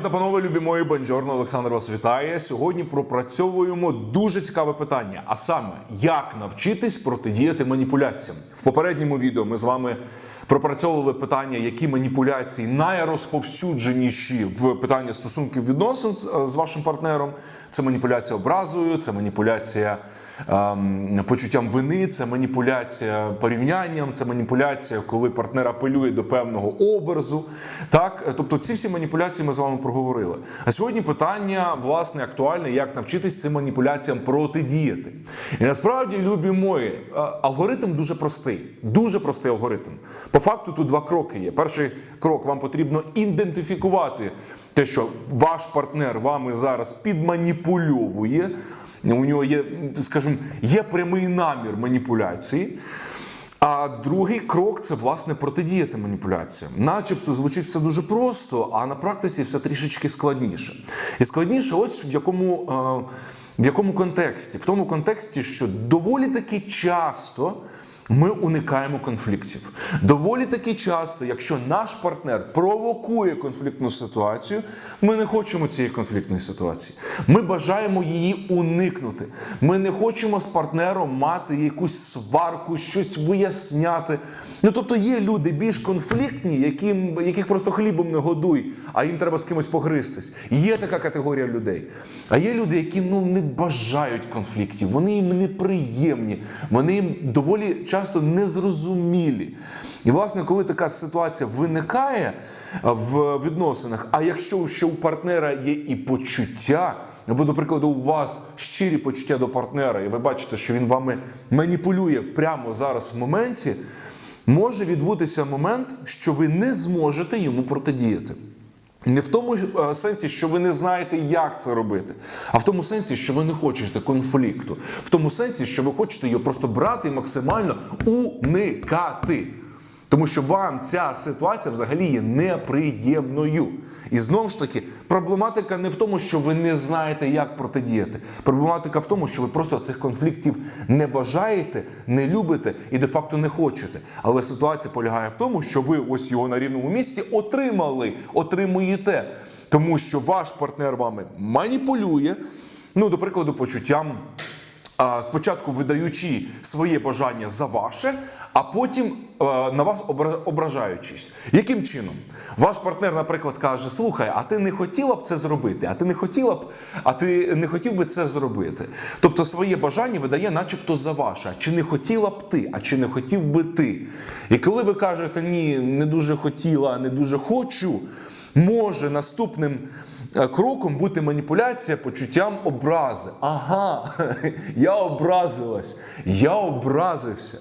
Пані та панове, любі мої бонжорно, Олександр вас вітає. Сьогодні пропрацьовуємо дуже цікаве питання. А саме, як навчитись протидіяти маніпуляціям? В попередньому відео ми з вами пропрацьовували питання, які маніпуляції найрозповсюдженіші в питанні стосунків відносин з, вашим партнером. Це маніпуляція образою, це маніпуляція почуттям вини, це маніпуляція порівнянням, це маніпуляція, коли партнер апелює до певного образу. Так, тобто ці всі маніпуляції ми з вами проговорили. А сьогодні питання власне актуальне, як навчитись цим маніпуляціям протидіяти. І насправді, любі мої, е, алгоритм дуже простий, дуже простий алгоритм. По факту тут два кроки є. Перший крок вам потрібно ідентифікувати те, що ваш партнер вами зараз підманіпульовує. У нього є, скажімо, є прямий намір маніпуляції. А другий крок це власне протидіяти маніпуляціям. Начебто звучить все дуже просто, а на практиці все трішечки складніше. І складніше, ось в якому, е, в якому контексті? В тому контексті, що доволі таки часто. Ми уникаємо конфліктів. Доволі таки часто, якщо наш партнер провокує конфліктну ситуацію, ми не хочемо цієї конфліктної ситуації. Ми бажаємо її уникнути. Ми не хочемо з партнером мати якусь сварку, щось виясняти. Ну тобто є люди більш конфліктні, яким, яких просто хлібом не годуй, а їм треба з кимось погристись. Є така категорія людей. А є люди, які ну не бажають конфліктів, вони їм неприємні, вони їм доволі часто незрозумілі. І, власне, коли така ситуація виникає в відносинах, а якщо ще у партнера є і почуття, або, до прикладу, у вас щирі почуття до партнера, і ви бачите, що він вами маніпулює прямо зараз в моменті, може відбутися момент, що ви не зможете йому протидіяти. Не в тому е, сенсі, що ви не знаєте, як це робити, а в тому сенсі, що ви не хочете конфлікту, в тому сенсі, що ви хочете його просто брати і максимально уникати. Тому що вам ця ситуація взагалі є неприємною. І знову ж таки, проблематика не в тому, що ви не знаєте, як протидіяти. Проблематика в тому, що ви просто цих конфліктів не бажаєте, не любите і де-факто не хочете. Але ситуація полягає в тому, що ви ось його на рівному місці отримали, отримуєте. Тому що ваш партнер вами маніпулює, ну, до прикладу, почуттям спочатку видаючи своє бажання за ваше, а потім на вас ображаючись. Яким чином? Ваш партнер, наприклад, каже: Слухай, а ти не хотіла б це зробити? А ти не хотіла б, а ти не хотів би це зробити? Тобто своє бажання видає, начебто, за ваше. Чи не хотіла б ти, а чи не хотів би ти? І коли ви кажете ні, не дуже хотіла, не дуже хочу, може наступним е, кроком бути маніпуляція почуттям образи. Ага, я образилась, я образився.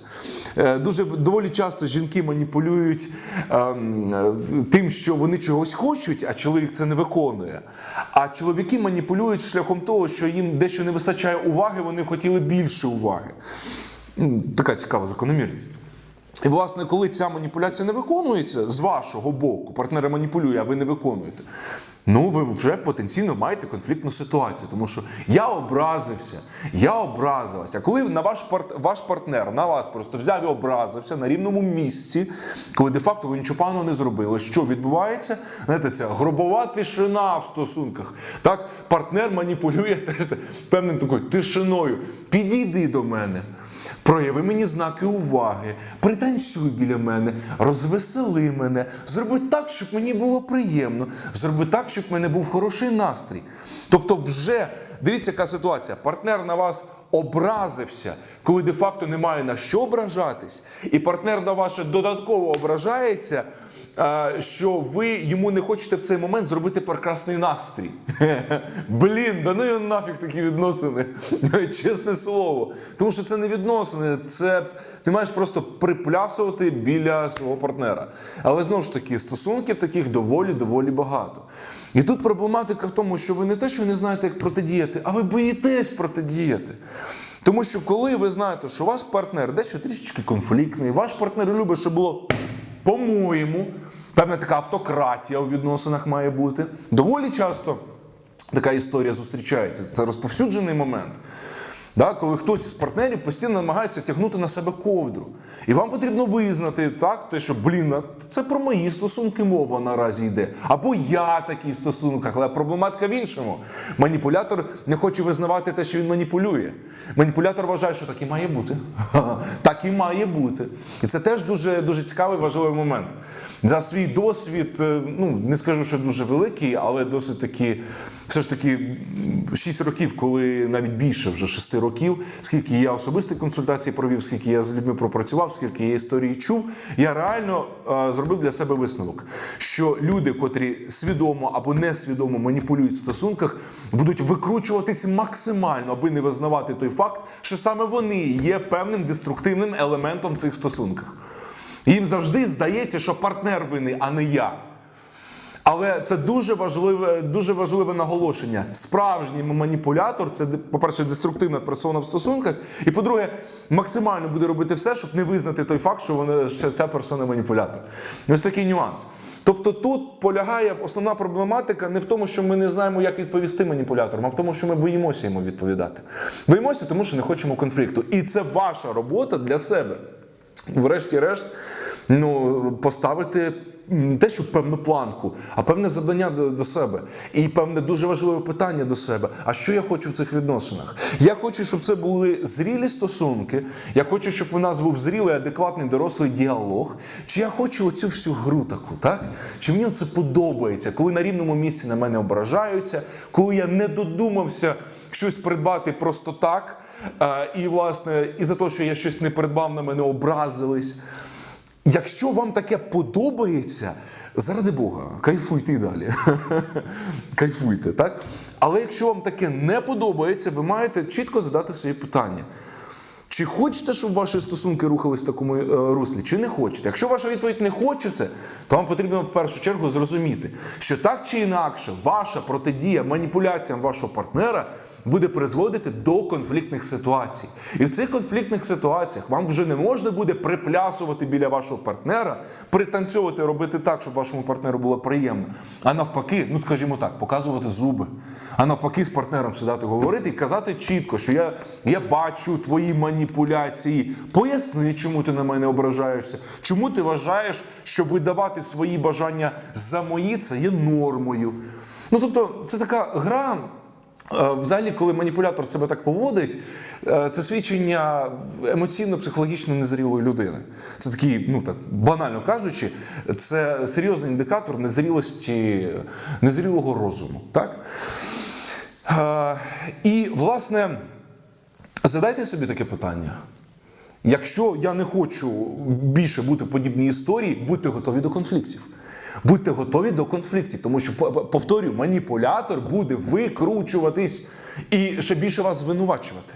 Е, Дуже доволі часто жінки маніпулюють ем, е, тим, що вони чогось хочуть, а чоловік це не виконує. А чоловіки маніпулюють шляхом того, що їм дещо не вистачає уваги, вони хотіли більше уваги. Така цікава закономірність. І, власне, коли ця маніпуляція не виконується з вашого боку, партнер маніпулює, а ви не виконуєте. Ну, ви вже потенційно маєте конфліктну ситуацію, тому що я образився, я образилася. Коли на ваш парт, ваш партнер на вас просто взяв і образився на рівному місці, коли де-факто ви нічого поганого не зробили, що відбувається? Знаєте, це гробова тишина в стосунках. Так, партнер маніпулює теж певним такою тишиною. Підійди до мене. Прояви мені знаки уваги, пританцюй біля мене, розвесели мене, зроби так, щоб мені було приємно, зроби так, щоб в мене був хороший настрій. Тобто, вже дивіться, яка ситуація. Партнер на вас образився, коли де-факто немає на що ображатись, і партнер на ваше додатково ображається. Що ви йому не хочете в цей момент зробити прекрасний настрій. Блін, да ну його нафіг такі відносини. Чесне слово. Тому що це не відносини, це ти маєш просто приплясувати біля свого партнера. Але знову ж таки, стосунків таких доволі-доволі багато. І тут проблематика в тому, що ви не те, що не знаєте, як протидіяти, а ви боїтесь протидіяти. Тому що коли ви знаєте, що ваш партнер дещо трішечки конфліктний, ваш партнер любить, щоб було по-моєму, певна така автократія у відносинах має бути. Доволі часто така історія зустрічається. Це розповсюджений момент. Да? Коли хтось із партнерів постійно намагається тягнути на себе ковдру. І вам потрібно визнати так, те, що блін, це про мої стосунки мова наразі йде. Або я такий в стосунках, але проблематика в іншому. Маніпулятор не хоче визнавати те, що він маніпулює. Маніпулятор вважає, що так і має бути. Так і має бути. І це теж дуже, дуже цікавий важливий момент. За свій досвід, е, ну не скажу, що дуже великий, але досить таки, все ж таки, 6 років, коли навіть більше вже 6 років, скільки я особисті консультації провів, скільки я з людьми пропрацював, скільки я історії чув, я реально е, зробив для себе висновок, що люди, котрі свідомо або несвідомо маніпулюють в стосунках, будуть викручуватись максимально, аби не визнавати той факт, що саме вони є певним деструктивним елементом в цих стосунках. Їм завжди здається, що партнер винний, а не я. Але це дуже важливе, дуже важливе наголошення. Справжній маніпулятор це, по-перше, деструктивна персона в стосунках, і по-друге, максимально буде робити все, щоб не визнати той факт, що, вона, що ця персона маніпулятор. Ось такий нюанс. Тобто тут полягає основна проблематика не в тому, що ми не знаємо, як відповісти маніпуляторам, а в тому, що ми боїмося йому відповідати. Боїмося, тому що не хочемо конфлікту. І це ваша робота для себе. Врешті-решт, ну, поставити не те, що певну планку, а певне завдання до, до себе. І певне дуже важливе питання до себе. А що я хочу в цих відносинах? Я хочу, щоб це були зрілі стосунки. Я хочу, щоб у нас був зрілий, адекватний, дорослий діалог. Чи я хочу оцю всю гру таку, так? Чи мені це подобається, коли на рівному місці на мене ображаються, коли я не додумався щось придбати просто так. І, власне, і за те, що я щось не придбав, на мене образились. Якщо вам таке подобається, заради Бога, кайфуйте і далі. кайфуйте, так? Але якщо вам таке не подобається, ви маєте чітко задати свої питання. Чи хочете, щоб ваші стосунки рухались в такому е, руслі, чи не хочете? Якщо ваша відповідь не хочете, то вам потрібно в першу чергу зрозуміти, що так чи інакше ваша протидія маніпуляціям вашого партнера буде призводити до конфліктних ситуацій. І в цих конфліктних ситуаціях вам вже не можна буде приплясувати біля вашого партнера, пританцьовувати, робити так, щоб вашому партнеру було приємно. А навпаки, ну скажімо так, показувати зуби. А навпаки, з партнером сідати говорити і казати чітко, що я, я бачу твої маніпуляції. Поясни, чому ти на мене ображаєшся, чому ти вважаєш, що видавати свої бажання за мої це є нормою. Ну тобто, це така гра. Е, Взагалі, коли маніпулятор себе так поводить, е, це свідчення емоційно-психологічно незрілої людини. Це такий, ну так банально кажучи, це серйозний індикатор незрілості, незрілого розуму. Так? Е, І, власне, задайте собі таке питання. Якщо я не хочу більше бути в подібній історії, будьте готові до конфліктів. Будьте готові до конфліктів, тому що повторюю, маніпулятор буде викручуватись і ще більше вас звинувачувати.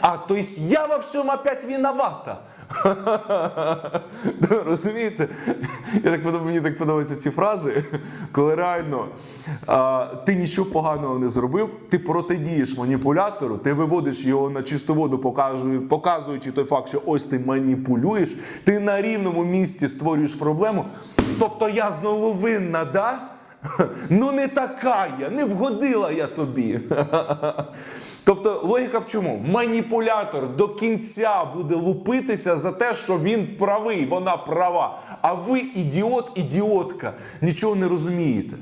А то есть я во всьому опять виновата. Розумієте? Я так подобаю, мені так подобаються ці фрази, коли реально а, ти нічого поганого не зробив, ти протидієш маніпулятору, ти виводиш його на чисту воду, показуючи той факт, що ось ти маніпулюєш, ти на рівному місці створюєш проблему. Тобто я знову винна, да? Ну не така я, не вгодила я тобі. Тобто логіка в чому? Маніпулятор до кінця буде лупитися за те, що він правий, вона права. А ви ідіот, ідіотка, нічого не розумієте.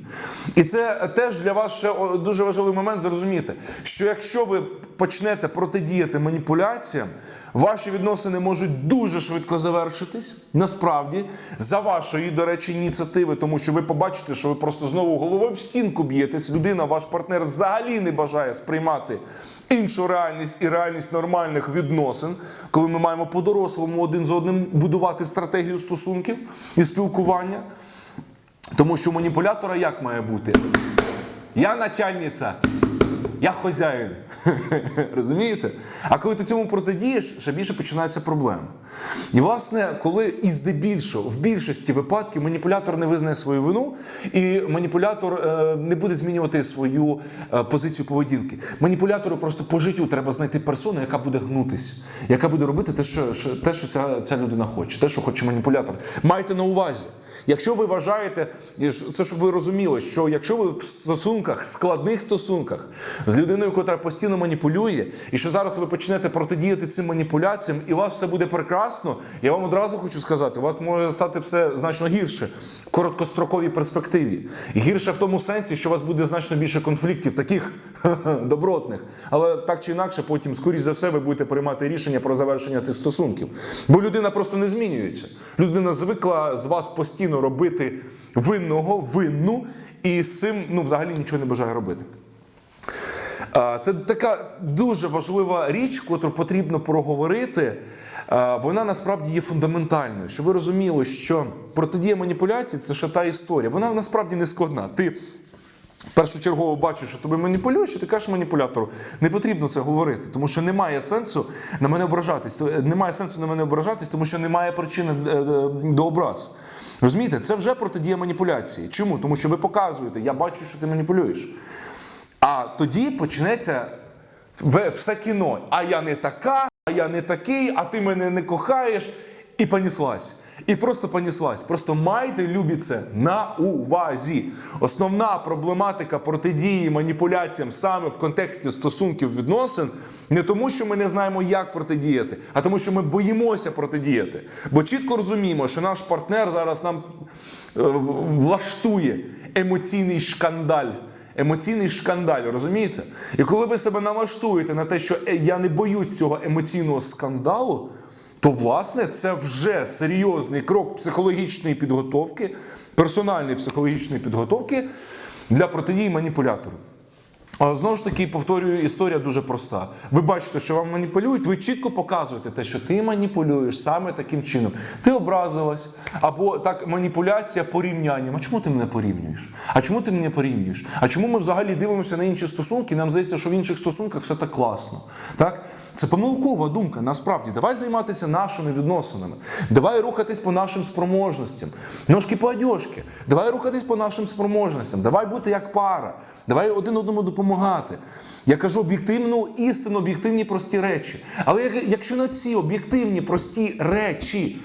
І це теж для вас ще дуже важливий момент зрозуміти, що якщо ви почнете протидіяти маніпуляціям, Ваші відносини можуть дуже швидко завершитись, насправді, за вашої, до речі, ініціативи, тому що ви побачите, що ви просто знову головою в стінку б'єтесь. Людина, ваш партнер, взагалі не бажає сприймати іншу реальність і реальність нормальних відносин, коли ми маємо по-дорослому один з одним будувати стратегію стосунків і спілкування. Тому що маніпулятора як має бути? Я начальниця. Я хазяїн. Розумієте? А коли ти цьому протидієш, ще більше починаються проблеми. І, власне, коли і здебільшого, в більшості випадків маніпулятор не визнає свою вину, і маніпулятор е, не буде змінювати свою е, позицію поведінки. Маніпулятору просто по життю треба знайти персону, яка буде гнутись, яка буде робити те, що, що, те, що ця, ця людина хоче, те, що хоче маніпулятор. Майте на увазі. Якщо ви вважаєте, це щоб ви розуміли, що якщо ви в стосунках, складних стосунках з людиною, яка постійно маніпулює, і що зараз ви почнете протидіяти цим маніпуляціям, і у вас все буде прекрасно, я вам одразу хочу сказати, у вас може стати все значно гірше в короткостроковій перспективі. І гірше в тому сенсі, що у вас буде значно більше конфліктів, таких добротних. Але так чи інакше, потім, скоріш за все, ви будете приймати рішення про завершення цих стосунків. Бо людина просто не змінюється. Людина звикла з вас постійно робити винного, винну, і з цим ну, взагалі нічого не бажає робити. Це така дуже важлива річ, котру потрібно проговорити. Вона насправді є фундаментальною. Щоб ви розуміли, що протидія маніпуляції це ще та історія. Вона насправді не складна. Ти першочергово бачиш, що тобі маніпулюєш, і ти кажеш маніпулятору, не потрібно це говорити, тому що немає сенсу на мене ображатись. Е, Немає сенсу на мене ображатись, тому що немає причини е, е, до образ. Розумієте, це вже протидія маніпуляції. Чому? Тому що ви показуєте, я бачу, що ти маніпулюєш. А тоді почнеться все кіно. А я не така, а я не такий, а ти мене не кохаєш. І поніслась. І просто поніслась. Просто майте любі це на увазі. Основна проблематика протидії маніпуляціям саме в контексті стосунків відносин не тому, що ми не знаємо, як протидіяти, а тому, що ми боїмося протидіяти. Бо чітко розуміємо, що наш партнер зараз нам е, влаштує емоційний шкандаль. Емоційний шкандаль, розумієте? І коли ви себе налаштуєте на те, що «Е, я не боюсь цього емоційного скандалу, то власне це вже серйозний крок психологічної підготовки, персональної психологічної підготовки для протидії маніпулятору. Знову ж таки, повторюю, історія дуже проста. Ви бачите, що вам маніпулюють, ви чітко показуєте те, що ти маніпулюєш саме таким чином. Ти образилась, або так маніпуляція порівнянням. А чому ти мене порівнюєш? А чому ти мене порівнюєш? А чому ми взагалі дивимося на інші стосунки? Нам здається, що в інших стосунках все так класно. Так? Це помилкова думка. Насправді, давай займатися нашими відносинами. Давай рухатись по нашим спроможностям. Ножки по одежки. Давай рухатись по нашим спроможностям. Давай бути як пара. Давай один одному допомагати. Я кажу об'єктивну істину, об'єктивні прості речі. Але якщо на ці об'єктивні прості речі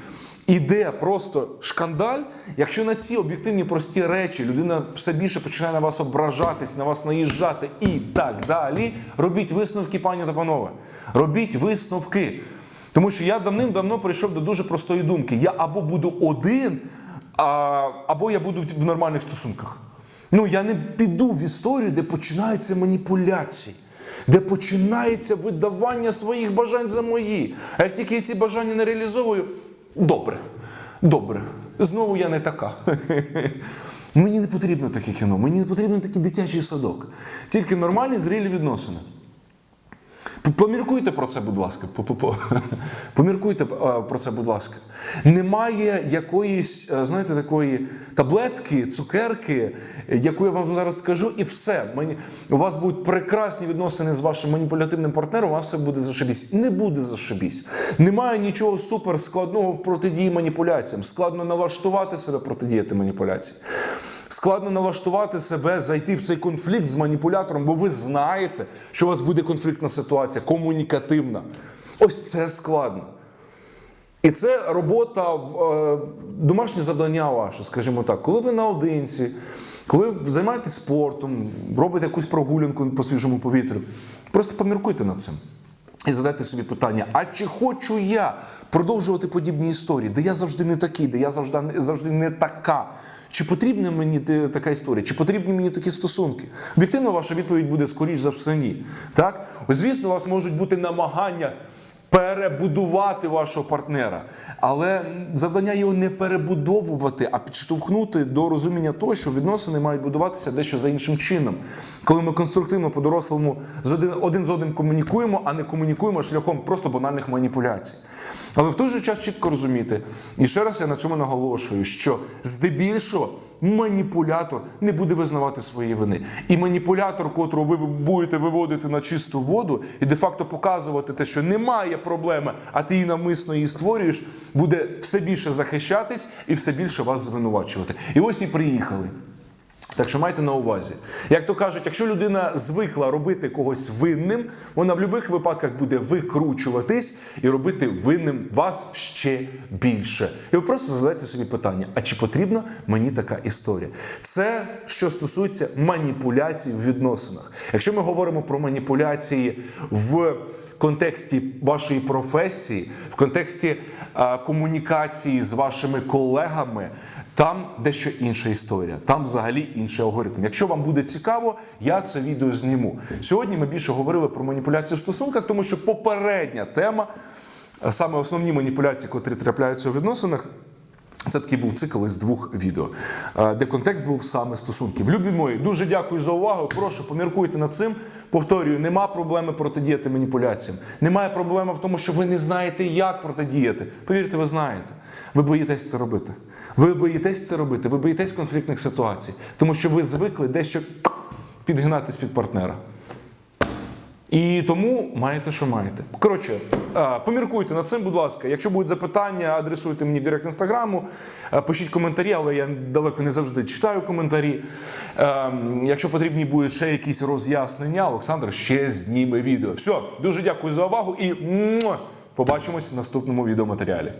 іде просто шкандаль, якщо на ці об'єктивні прості речі людина все більше починає на вас ображатись, на вас наїжджати і так далі, робіть висновки, пані та панове. Робіть висновки. Тому що я давним-давно прийшов до дуже простої думки: я або буду один, або я буду в нормальних стосунках. Ну, я не піду в історію, де починаються маніпуляції, де починається видавання своїх бажань за мої. А як тільки я ці бажання не реалізовую, добре, добре. Знову я не така. Мені не потрібно таке кіно, мені не потрібен такий дитячий садок. Тільки нормальні зрілі відносини. Поміркуйте про це, будь ласка. Поміркуйте е, про це, будь ласка. Немає якоїсь, е, знаєте, такої таблетки, цукерки, яку я вам зараз скажу, і все. Мені, у вас будуть прекрасні відносини з вашим маніпулятивним партнером, у вас все буде зашибісь. Не буде зашибісь. Немає нічого супер складного в протидії маніпуляціям. Складно налаштувати себе протидіяти маніпуляції. Складно налаштувати себе, зайти в цей конфлікт з маніпулятором, бо ви знаєте, що у вас буде конфліктна ситуація, комунікативна. Ось це складно. І це робота, в- е, домашнє завдання ваше, скажімо так. Коли ви наодинці, коли ви займаєтесь спортом, робите якусь прогулянку по свіжому повітрю, просто поміркуйте над цим. І задайте собі питання: а чи хочу я продовжувати подібні історії, де я завжди не такий, де я завжди, завжди не така? Чи потрібна мені така історія? Чи потрібні мені такі стосунки? Об'єктивно, ваша відповідь буде скоріш за все ні. Так? Звісно, у вас можуть бути намагання перебудувати вашого партнера. Але завдання його не перебудовувати, а підштовхнути до розуміння того, що відносини мають будуватися дещо за іншим чином. Коли ми конструктивно по-дорослому один, один з одним комунікуємо, а не комунікуємо шляхом просто банальних маніпуляцій. Але в той же час чітко розуміти, і ще раз я на цьому наголошую, що здебільшого маніпулятор не буде визнавати свої вини. І маніпулятор, котрого ви будете виводити на чисту воду і де-факто показувати те, що немає проблеми, а ти її навмисно її створюєш, буде все більше захищатись і все більше вас звинувачувати. І ось і приїхали. Так що майте на увазі. Як то кажуть, якщо людина звикла робити когось винним, вона в будь-яких випадках буде викручуватись і робити винним вас ще більше. І ви просто задайте собі питання: а чи потрібна мені така історія? Це що стосується маніпуляцій в відносинах. Якщо ми говоримо про маніпуляції в контексті вашої професії, в контексті е, комунікації з вашими колегами. Там дещо інша історія, там взагалі інший алгоритм. Якщо вам буде цікаво, я це відео зніму. Сьогодні ми більше говорили про маніпуляції в стосунках, тому що попередня тема, саме основні маніпуляції, котрі трапляються у відносинах. Це такий був цикл із двох відео, е, де контекст був саме стосунків. Любі мої, дуже дякую за увагу. Прошу, поміркуйте над цим. Повторюю, нема проблеми протидіяти маніпуляціям. Немає проблеми в тому, що ви не знаєте, як протидіяти. Повірте, ви знаєте. Ви боїтесь це робити. Ви боїтесь це робити, ви боїтесь конфліктних ситуацій, тому що ви звикли дещо підгинатись під партнера. І тому маєте, що маєте. Коротше, е, поміркуйте над цим, будь ласка. Якщо будуть запитання, адресуйте мені в директ інстаграму, е, пишіть коментарі, але я далеко не завжди читаю коментарі. Е, Якщо потрібні будуть ще якісь роз'яснення, Олександр ще зніме відео. Все, дуже дякую за увагу і побачимось в наступному відеоматеріалі.